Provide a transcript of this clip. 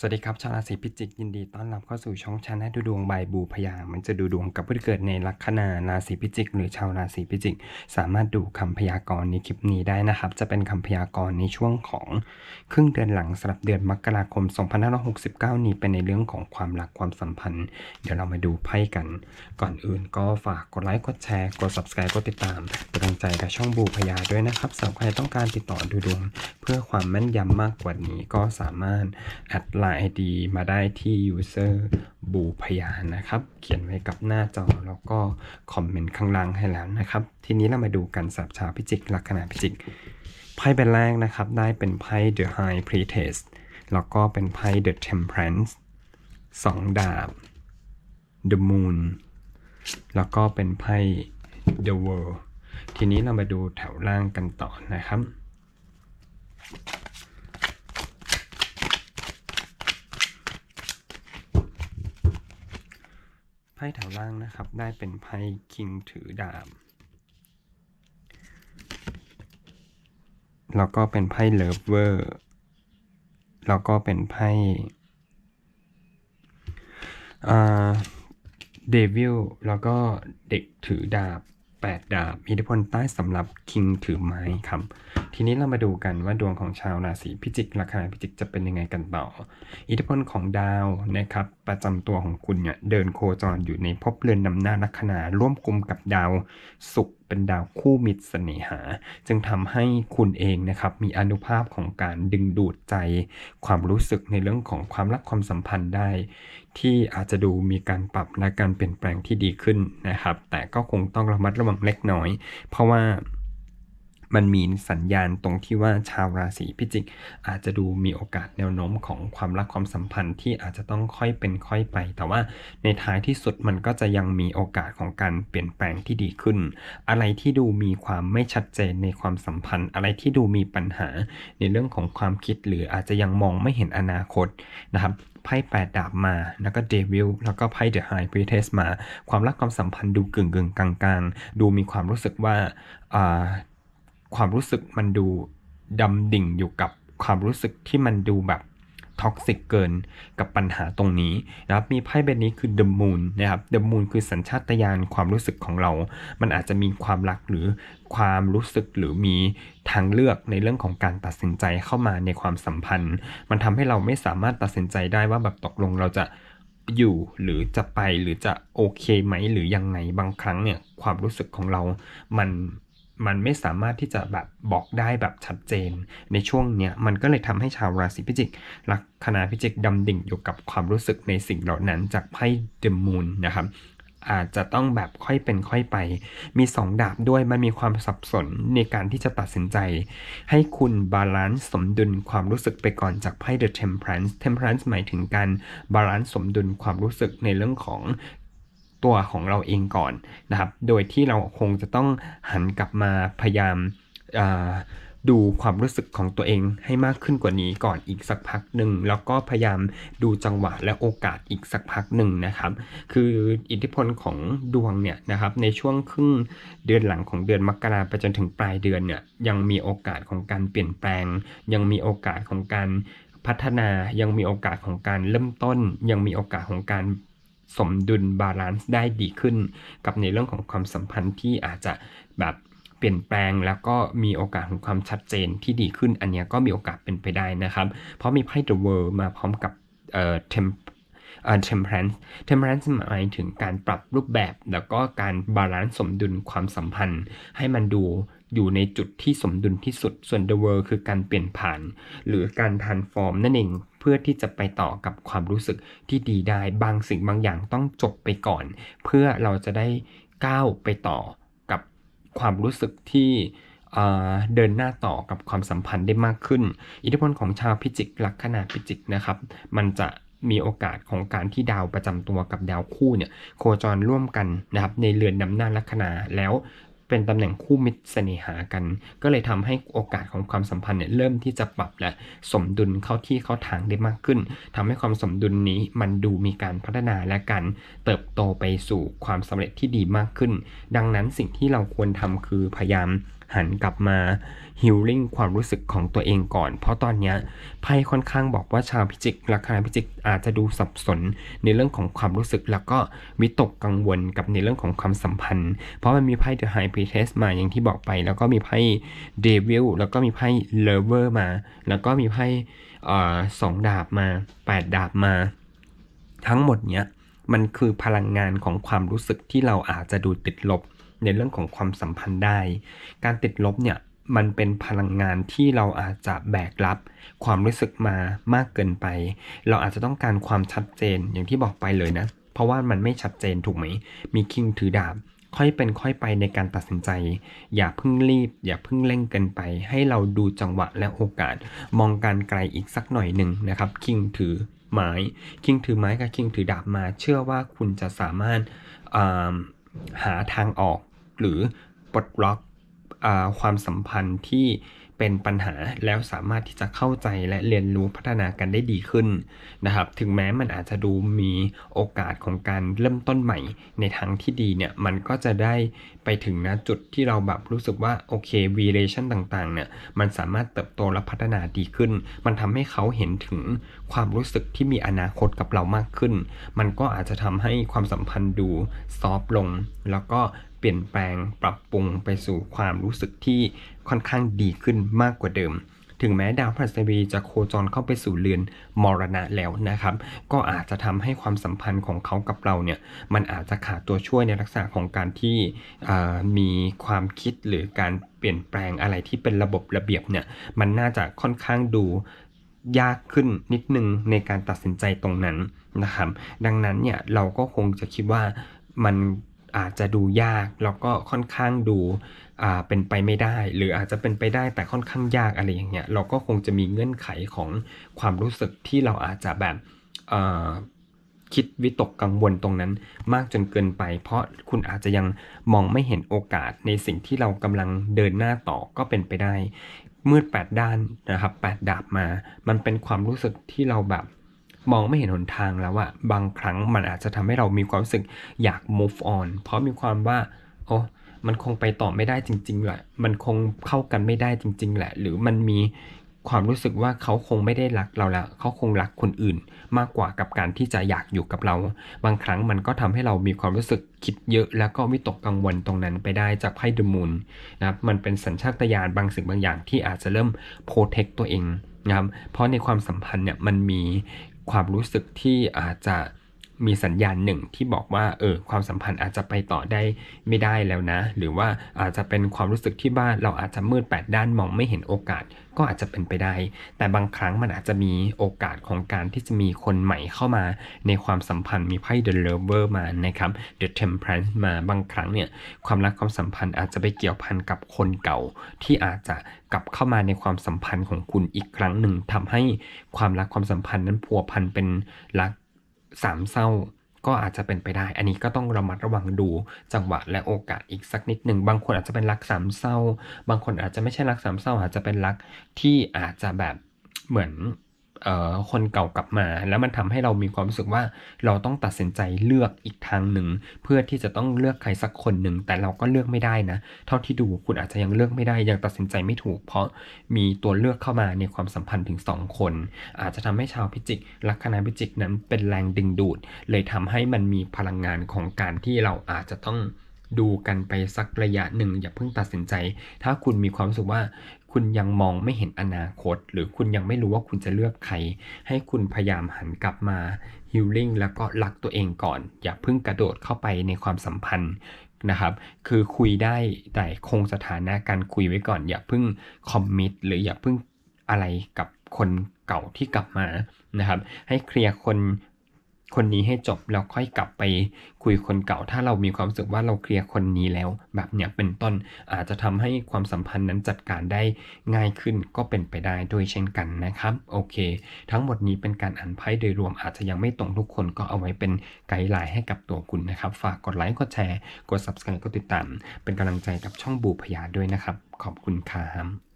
สวัสดีครับชาวราศีพิจิกยินดีต้อนรับเข้าสู่ช่องชาแนลดูดวงใบบูพยา มันจะดูดวงกับผู้ที่เกิดในลัคนาราศีพิจิก หรือชาวราศีพิจิก สามารถดูคำพยากรณ์ในคลิปนี้ได้นะครับ จะเป็นคำพยากรณ์ในช่วงของครึ่งเดือนหลังสำหรับเดือนมกราคม 2569 นี้เป็นในเรื่องของความรักความสัมพันธ์ เดี๋ยวเรามาดูไพ่กัน ก่อนอื่นก็ฝากกดไลค์กดแชร์กด subscribe กดติดตามเป็นกำลังใจกับช่องบูพยาด้วยนะครับสำหรับใครต้องการติดต่อดูดวง เพื่อความแม่นยำมากกว่านี้ก็สามารถแอดไลน์ ID มาได้ที่ user บูพยานนะครับ เขียนไว้กับหน้าจอแล้วก็คอมเมนต์ข้างล่างให้แล้วนะครับ ทีนี้เรามาดูกันสับชาวพิจิกลัคนาพิจิกไพ่ใบแรกนะครับ ได้เป็นไพ่ The High Priestess แล้วก็เป็นไพ่ The Temperance สองดาบ The Moon แล้วก็เป็นไพ่ The World ทีนี้เรามาดูแถวล่างกันต่อนะครับ ไพ่แถวล่างนะครับ ได้เป็นไพ่คิงถือดาบ แล้วก็เป็นไพ่เลิฟเวอร์ แล้วก็เป็นไพ่เดวิลแล้วก็เด็กถือดาบ 8 ดาบอิทธิพลใต้สำหรับคิงถือไม้ครับ ทีนี้เรามาดูกันว่าดวงของชาวราศีพิจิกลัคนาพิจิกจะเป็นยังไงกันต่อ อิทธิพลของดาวนะครับ ประจำตัวของคุณเนี่ยเดินโคจรอยู่ในภพเรือนนำหน้าลัคนาร่วมกลุ่มกับดาวศุกร์ เป็นดาวคู่มิตรเสน่หา จึงทำให้คุณเองนะครับมีอนุภาพของการดึงดูดใจ ความรู้สึกในเรื่องของความรักความสัมพันธ์ได้ ที่อาจจะดูมีการปรับและการเปลี่ยนแปลงที่ดีขึ้นนะครับ แต่ก็คงต้องระมัดระวังเล็กน้อย เพราะว่า มันมีสัญญาณตรงที่ว่าชาวราศีพิจิก อาจจะดูมีโอกาสแนวโน้มของความรักความสัมพันธ์ที่อาจจะต้องค่อยเป็นค่อยไป แต่ว่าในท้ายที่สุดมันก็จะยังมีโอกาสของการเปลี่ยนแปลงที่ดีขึ้น อะไรที่ดูมีความไม่ชัดเจนในความสัมพันธ์ อะไรที่ดูมีปัญหาในเรื่องของความคิดหรืออาจจะยังมองไม่เห็นอนาคตนะครับไพ่แปดดาบมา แล้วก็เดวิล แล้วก็ไพ่เดอะไฮพรีเทสมา ความรักความสัมพันธ์ดูกึ่งกึ่งกลางกลางๆดูมีความรู้สึกว่า ความรู้สึกมันดูดำดิ่งอยู่กับความรู้สึกที่มันดูแบบท็อกซิกเกินกับปัญหาตรงนี้นะครับ มีไพ่ใบนี้คือ The Moon นะครับ The Moon คือสัญชาตญาณความรู้สึกของเรา มันอาจจะมีความรักหรือความรู้สึกหรือมีทางเลือกในเรื่องของการตัดสินใจเข้ามาในความสัมพันธ์ มันทำให้เราไม่สามารถตัดสินใจได้ว่าแบบตกลงเราจะอยู่หรือจะไปหรือจะโอเคไหมหรือยังไงบางครั้งเนี่ยความรู้สึกของเรา มัน มันไม่สามารถที่จะแบบบอกได้แบบชัดเจน ในช่วงเนี้ยมันก็เลยทำให้ชาวราศีพิจิกลัคนาพิจิกดำดิ่งอยู่กับความรู้สึกในสิ่งเหล่านั้นจากไพ่เดอะมูนนะครับอาจจะต้องแบบค่อยเป็นค่อยไป มี 2 ดาบด้วย มันมีความสับสนในการที่จะตัดสินใจ ให้คุณบาลานซ์สมดุลความรู้สึกไปก่อนจากไพ่ The Temperance Temperance หมายถึงการบาลานซ์สมดุลความรู้สึกในเรื่องของ ตัวของเราเองก่อนนะครับ โดยที่เราคงจะต้องหันกลับมาพยายามาดูความรู้สึกของตัวเองให้มากขึ้นกว่านี้ก่อนอีกสักพักหนึ่งแล้วก็พยายามดูจังหวะและโอกาสอีกสักพักหนึ่งนะครับ คืออิทธิพลของดวงเนี่ยนะครับในช่วงครึ่งเดือนหลังของเดือนมกราไปจนถึงปลายเดือนเนี่ยยังมีโอกาสของการเปลี่ยนแปลง ยังมีโอกาสของการพัฒนายังมีโอกาสของการเริ่มต้น ยังมีโอกาสของการ สมดุลบาลานซ์ได้ดีขึ้น กับในเรื่องของความสัมพันธ์ที่อาจจะแบบเปลี่ยนแปลงแล้วก็มีโอกาสของความชัดเจนที่ดีขึ้น อันนี้ก็มีโอกาสเป็นไปได้นะครับ เพราะมีไพ่ The World มาพร้อมกับเอ่อ Temp เอ่อ temperance temperance หมายถึงการปรับรูปแบบ แล้วก็การบาลานซ์สมดุลความสัมพันธ์ ให้มันดู อยู่ในจุดที่สมดุลที่สุด ส่วน the world คือการเปลี่ยนผ่าน หรือการ transform นั่นเอง เพื่อที่จะไปต่อกับความรู้สึกที่ดีได้ บางสิ่งบางอย่างต้องจบไปก่อน เพื่อเราจะได้ก้าวไปต่อกับความรู้สึกที่เดินหน้าต่อกับความสัมพันธ์ได้มากขึ้น อิทธิพลของชาวพิจิกลัคนาพิจิกนะครับ มันจะมีโอกาสของการที่ดาวประจำตัวกับดาวคู่เนี่ยโคจรร่วมกันนะครับในเรือนนำหน้าลัคนาแล้ว เป็นตำแหน่งคู่มิตรเสน่หากัน ก็เลยทำให้โอกาสของความสัมพันธ์เนี่ยเริ่มที่จะปรับและสมดุลเข้าที่เข้าทางได้มากขึ้นทำให้ความสมดุลนี้มันดูมีการพัฒนาและการเติบโตไปสู่ความสำเร็จที่ดีมากขึ้น ดังนั้นสิ่งที่เราควรทำคือพยายาม หันกลับมาฮิลลิ่งความรู้สึกของตัวเองก่อน เพราะตอนนี้ไพ่ค่อนข้างบอกว่าชาวพิจิกลัคาพิจิกอาจจะดูสับสนในเรื่องของความรู้สึก แล้วก็วิตกกังวลกับในเรื่องของความสัมพันธ์ เพราะมันมีไพ่ The High Priestess มาอย่างที่บอกไป แล้วก็มีไพ่ Devil แล้วก็มีไพ่ Lover มา แล้วก็มีไพ่สองดาบมาแปดดาบมา ทั้งหมดเนี้ยมันคือพลังงานของความรู้สึกที่เราอาจจะดูติดลบ ในเรื่องของความสัมพันธ์ได้ การติดลบเนี่ยมันเป็นพลังงานที่เราอาจจะแบกรับ ความรู้สึกมามากเกินไป เราอาจจะต้องการความชัดเจนอย่างที่บอกไปเลยนะ เพราะว่ามันไม่ชัดเจนถูกไหม มีคิงถือดาบ ค่อยเป็นค่อยไปในการตัดสินใจ อย่าเพิ่งรีบ อย่าเพิ่งเร่งเกินไป ให้เราดูจังหวะและโอกาส มองการไกลอีกสักหน่อยหนึ่งนะครับคิงถือไม้คิงถือไม้กับคิงถือดาบมา เชื่อว่าคุณจะสามารถาหาทางออก หรือปลดล็อกอความสัมพันธ์ที่เป็นปัญหาแล้วสามารถที่จะเข้าใจและเรียนรู้พัฒนากันได้ดีขึ้นนะครับ ถึงแม้มันอาจจะดูมีโอกาสของการเริ่มต้นใหม่ในทางที่ดีเนี่ย มันก็จะได้ไปถึงนะจุดที่เราแบบรู้สึกว่าโอเค relation ต่างๆ เนี่ย มันสามารถเติบโตและพัฒนาดีขึ้น มันทำให้เขาเห็นถึงความรู้สึกที่มีอนาคตกับเรามากขึ้น มันก็อาจจะทำให้ความสัมพันธ์ดูซอฟลง แล้วก็เปลี่ยนแปลงปรับปรุงไปสู่ความรู้สึกที่ค่อนข้างดีขึ้นมากกว่าเดิม ถึงแม้ดาวพฤหัสบดีจะโคจรเข้าไปสู่เรือนมรณะแล้วนะครับ ก็อาจจะทำให้ความสัมพันธ์ของเขากับเราเนี่ยมันอาจจะขาดตัวช่วยในลักษณะของการที่มีความคิดหรือการเปลี่ยนแปลงอะไรที่เป็นระบบระเบียบเนี่ยมันน่าจะค่อนข้างดูยากขึ้นนิดนึงในการตัดสินใจตรงนั้นนะครับ ดังนั้นเนี่ยเราก็คงจะคิดว่ามัน อาจจะดูยากแล้วก็ค่อนข้างดูเป็นไปไม่ได้ หรืออาจจะเป็นไปได้แต่ค่อนข้างยากอะไรอย่างเงี้ยเราก็คงจะมีเงื่อนไขของความรู้สึกที่เราอาจจะแบบคิดวิตกกังวลตรงนั้นมากจนเกินไป เพราะคุณอาจจะยังมองไม่เห็นโอกาสในสิ่งที่เรากำลังเดินหน้าต่อก็เป็นไปได้ มืดแปดด้านนะครับแปดดาบมา มันเป็นความรู้สึกที่เราแบบ มองไม่เห็นหนทางแล้วอะบางครั้งมันอาจจะทำให้เรามีความรู้สึกอยาก move on เพราะมีความว่าโอ้มันคงไปต่อไม่ได้จริง ๆแหละ มันคงเข้ากันไม่ได้จริง ๆ แหละ หรือมันมีความรู้สึกว่าเขาคงไม่ได้รักเราแล้ว เขาคงรักคนอื่น มากกว่ากับการที่จะอยากอยู่กับเรา บางครั้งมันก็ทำให้เรามีความรู้สึกคิดเยอะ แล้วก็วิตกกังวลตรงนั้นไปได้จากไพ่เดมูนนะครับ มันเป็นสัญชาตญาณบางสิ่งบางอย่างที่อาจจะเริ่มโปรเทคตัวเองนะครับ เพราะในความสัมพันธ์เนี่ยมันมี ความรู้สึกที่อาจจะ มีสัญญาณหนึ่งที่บอกว่าเออความสัมพันธ์อาจจะไปต่อได้ไม่ได้แล้วนะ หรือว่าอาจจะเป็นความรู้สึกที่บ้านเราอาจจะมืดแปดด้านมองไม่เห็นโอกาสก็อาจจะเป็นไปได้ แต่บางครั้งมันอาจจะมีโอกาสของการที่จะมีคนใหม่เข้ามา ในความสัมพันธ์มีไพ่ The Lover มานะครับ The Temperance มาบางครั้งเนี่ยความรักความสัมพันธ์อาจจะไปเกี่ยวพันกับคนเก่า ที่อาจจะกลับเข้ามาในความสัมพันธ์ของคุณอีกครั้งหนึ่งทำให้ความรักความสัมพันธ์นั้นพัวพันเป็นรัก สามเศร้าก็อาจจะเป็นไปได้ อันนี้ก็ต้องระมัดระวังดูจังหวะและโอกาสอีกสักนิดหนึ่ง บางคนอาจจะเป็นรักสามเศร้า บางคนอาจจะไม่ใช่รักสามเศร้า อาจจะเป็นรักที่อาจจะแบบเหมือน คนเก่ากลับมา แล้วมันทำให้เรามีความรู้สึกว่าเราต้องตัดสินใจเลือกอีกทางหนึ่ง เพื่อที่จะต้องเลือกใครสักคนหนึ่ง แต่เราก็เลือกไม่ได้นะ เท่าที่ดูคุณอาจจะยังเลือกไม่ได้ยังตัดสินใจไม่ถูก เพราะมีตัวเลือกเข้ามาในความสัมพันธ์ถึง 2 คน อาจจะทำให้ชาวพิจิกลัคนาพิจิกนั้นเป็นแรงดึงดูด เลยทำให้มันมีพลังงานของการที่เราอาจจะต้องดูกันไปสักระยะหนึ่งอย่าเพิ่งตัดสินใจ ถ้าคุณมีความรู้สึกว่า คุณยังมองไม่เห็นอนาคต หรือคุณยังไม่รู้ว่าคุณจะเลือกใคร ให้คุณพยายามหันกลับมาฮิลลิ่งแล้วก็รักตัวเองก่อน อย่าเพิ่งกระโดดเข้าไปในความสัมพันธ์นะครับ คือคุยได้แต่คงสถานะการคุยไว้ก่อน อย่าเพิ่งคอมมิตหรืออย่าเพิ่งอะไรกับคนเก่าที่กลับมานะครับ ให้เคลียร์คน คนนี้ให้จบแล้วค่อยกลับไปคุยคนเก่า ถ้าเรามีความรู้สึกว่าเราเคลียร์คนนี้แล้ว แบบเนี้ยเป็นต้นอาจจะทำให้ความสัมพันธ์นั้นจัดการได้ง่ายขึ้นก็เป็นไปได้ด้วยเช่นกันนะครับ โอเค ทั้งหมดนี้เป็นการอ่านไพ่โดยรวมอาจจะยังไม่ตรงทุกคนก็เอาไว้เป็นไกด์ไลน์ให้กับตัวคุณนะครับ ฝากกดไลค์กดแชร์กด subscribe กดติดตาม เป็นกำลังใจกับช่องบูพยาด้วยนะครับ ขอบคุณครับ